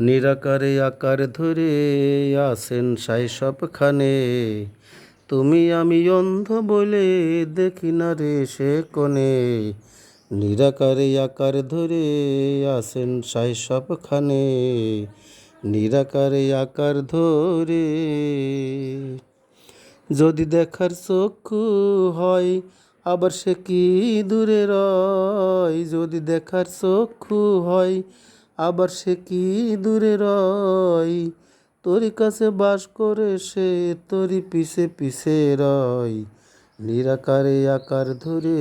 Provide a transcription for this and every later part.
নিরাকারে আকার ধরে আসেন সাই সবখানে। তুমি আমি অন্ধ বলে দেখি না রে সে কোণে। নিরাকারে আকার ধরে আসেন সাই সবখানে। নিরাকারে আকার ধরে যদি দেখার চক্ষু হয়, আবার সে কি দূরে রয়? যদি দেখার চক্ষু হয় আবার সে কি দূরে রয়? তোর কাছে বাস করে সে তোরই পিছে পিছে রয়। নিরাকারে আকার ধরে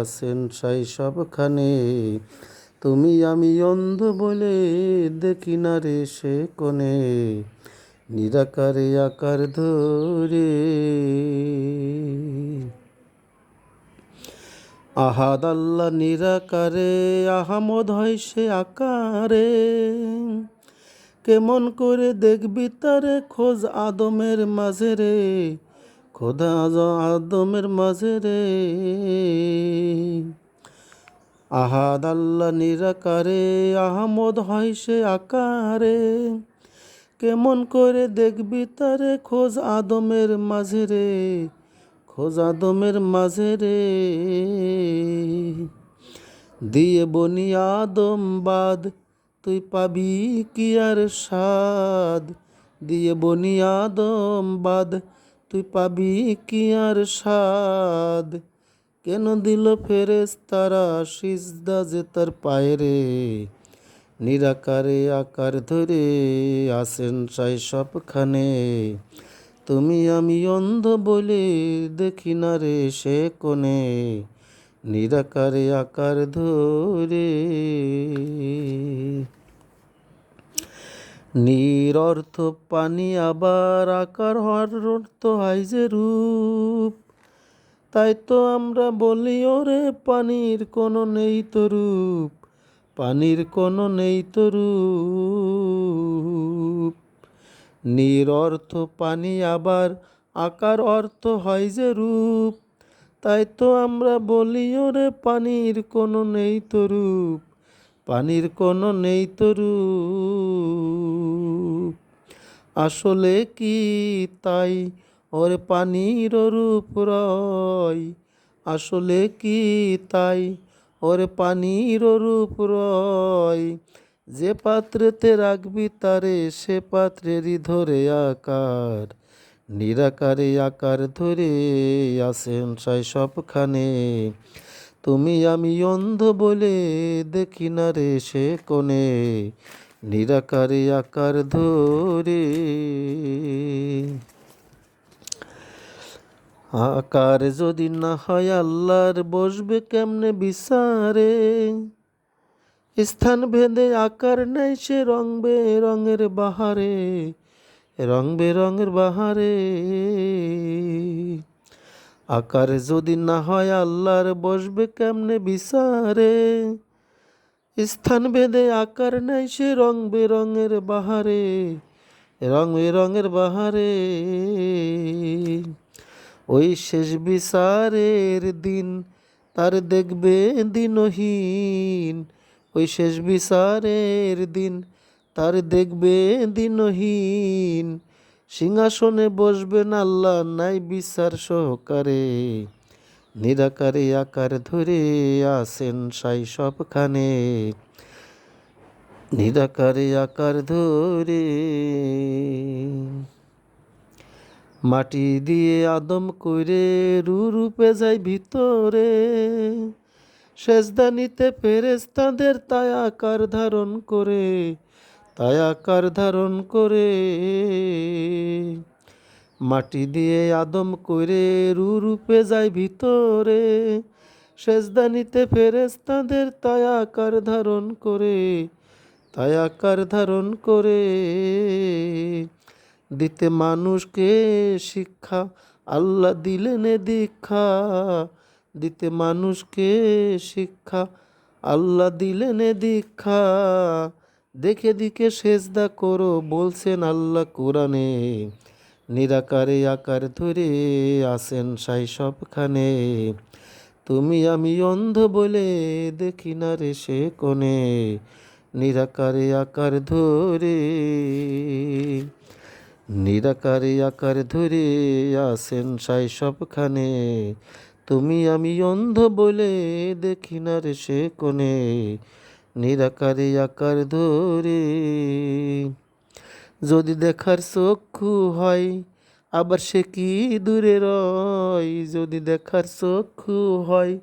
আসেন সাই সবখানে। তুমি আমি অন্ধ বলে দেখি না রে সে কোণে। নিরাকারে আকার ধরে আহাদ আল্লাহ নিরাকারে, আহামদ হয় সে আকারে। কেমন করে দেখবি তারে খোঁজ আদমের মাঝে রে খোদা আদমের মাঝে রে আহাদ আল্লাহ নিরাকারে, আহমদ হয় সে আকারে। কেমন করে দেখবি তারে খোঁজ আদমের মাঝে রে খোঁজ মাঝে রে। দিয়ে বনি আদম বাদ, তুই পাবি কি আর স্বাদ? দিয়ে বনি আদম বাদ, তুই পাবি কি আর স্বাদ? কেন দিল ফেরেস তারা সিজদা যে তার পায়ে রে? নিরাকারে আকার ধরে আসেন সাই সবখানে। তুমি আমি অন্ধ বলে দেখি না রে সে কোণে, নিরাকারে আকার ধরে। নিরর্থ পানি, আবার আকার হওয়ার অর্থ হয় যে রূপ। তাই তো আমরা বলি, ওরে পানির কোনো নেই তো রূপ, পানির কোনো নেই তো রূপ। নিরর্থ পানি আবার আকার অর্থ হয় যে রূপ। তাই তো আমরা বলি, ওরে, পানির কোনো নেই তো রূপ। পানির কোনো নেই তো রূপ। আসলে কি তাই? ওর, পানির রূপ রয়। আসলে কি তাই? ওর, পানির রূপ রয়। যে পাত্রেতে রাখবি তারে, সে পাত্রেরই ধরে আকার। নিরাকারে আকার ধরে আসেন সাই সবখানে। তুমি আমি অন্ধ বলে দেখি না রে সে কোণে। নিরাকারে আকার ধরে আকার যদি না হয় আল্লাহর, বসবে কেমনে বিচারে? স্থান ভেদে আকার নেই সে রং বেরঙের বাহারে, রং বেরঙের বাহারে। আকার যদি না হয় আল্লাহর বসবে কেমনে বিচারে? স্থান ভেদে আকার নেই সে রং বেরঙের বাহারে, রং বেরঙের বাহারে। ওই শেষ বিচারের দিন তার দেখবে দিনহীন ওই শেষ বিচারের দিন, তার দেখবে দিনহীন। সিংহাসনে বসবেন আল্লাহ, নাই বিচার সহকারে। নিরাকারে আকার ধরে আসেন সাই সবখানে। নিরাকারে আকার ধরে মাটি দিয়ে আদম করে রূপে যায় ভিতরে। সেজদানিতে ফেরেস তাদের তায়াকার ধারণ করে তায়াকার ধারণ করে। মাটি দিয়ে আদম কইরে, রু রূপে যায় ভিতরে। সেজদানিতে ফেরেস তাদের তায়াকার ধারণ করে তায়াকার ধারণ করে। দিতে মানুষকে শিক্ষা, আল্লাহ দিলেন দীক্ষা। দিতে মানুষকে শিক্ষা। আল্লাহ দিলেন দীক্ষা। দেখে দিকে সেজদা করো, বলছেন আল্লাহ কোরআনে। নিরাকারে আকার ধরে আসেন সাই সবখানে। তুমি আমি অন্ধ বলে দেখি না রে সে কোণে। নিরাকারে আকার ধরে, নিরাকারে আকার ধরে আসেন সাই সবখানে। তুমি আমি অন্ধ বলে দেখি না রে সে কোণে, নিরাকারে আকার ধরে। যদি দেখার চক্ষু হয়, আবার সে কি দূরে রয়? যদি দেখার চক্ষু হয়,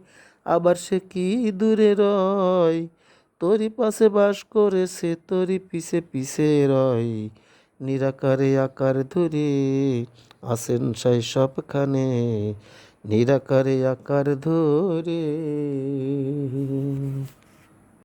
আবার সে কি দূরে রয়? তোরই পাশে বাস করেছে তোরই পিছে পিছে রয়। নিরাকারে আকার ধরে, আসেন সাই সবখানে। নিরাকারে আকার ধরে।